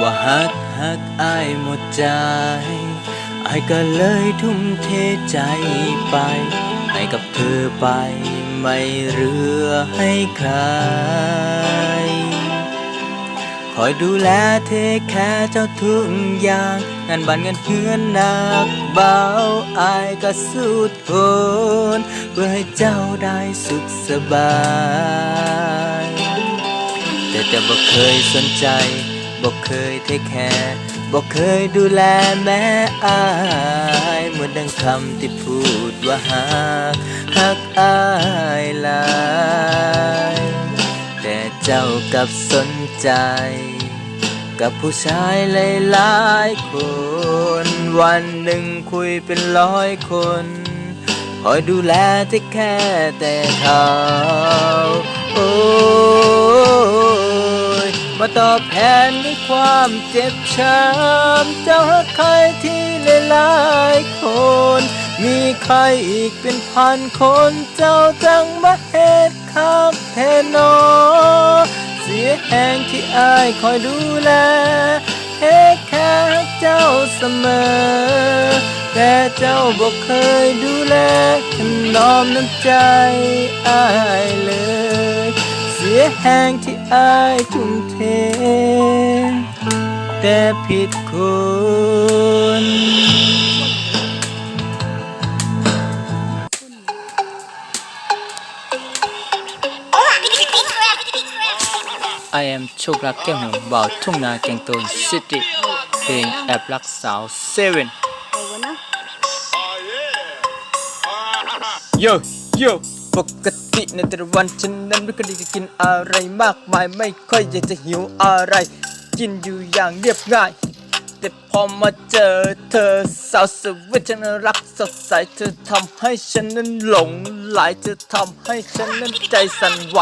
ว่าฮักฮักอายหมดใจอายก็เลยทุ่มเทใจไปให้กับเธอไปไม่เหลือให้ใคร คอยดูแลเทแค่เจ้าทุกอย่างงานบ้านเงินเฮือนหนักเบาอายก็สู้ทนเพื่อให้เจ้าได้สุขสบาย แต่จะบอกเคยสนใจ บอกเคยเทคแคร์บอกเคยดูแลแม่อายเหมือนดังคำที่พูดว่าหากหักอายลายแต่เจ้ากลับสนใจ กับผู้ชายหลายๆคน วันหนึ่งคุยเป็นร้อยคนคอยดูแลที่แค่แต่เขาโอ้ มาตอบแทนด้วยความเจ็บช้ำเจ้าหาใครที่หลายๆคน มีใครอีกเป็นพันคนเจ้าจังมาเหตุข้ามแทนนอ เสียแหงที่อายคอยดูแลเทคแค่เจ้าเสมอ แต่เจ้าบอกเคยดูแลถนอมน้ำใจอายเลย เสียแหงที่อายทุ่มเทแต่ผิดคน I am โชครักแก้วหงบ่าวทุ่งน ปกติในแต่ละวันฉันนั้นไม่เคยจะกินอะไรมากมายไม่ค่อยอยากจะหิวอะไร กินอยู่อย่างเรียบง่าย แต่พอมาเจอเธอสาวสวยฉันรักสดใสเธอทำให้ฉันนั้นหลงไหลเธอทำให้ฉันนั้นใจสั่นไหว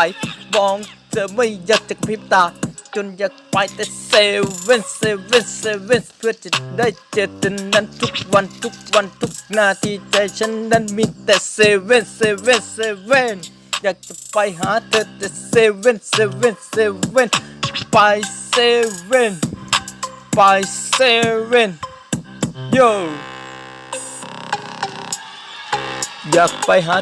มองเธอไม่อยากจะกระพริบตา จนอยากไปแต่เซเว่นเซเว่นเซเว่นเพื่อจะได้เจอเธอนั้นทุกวันทุกวันทุกนาทีใจฉันนั้นมีแต่เซเว่นเซเว่นเซเว่นอยากจะไปหาเธอแต่เซเว่นเซเว่นเซเว่นไปเซเว่น by seven yo อยากไปหา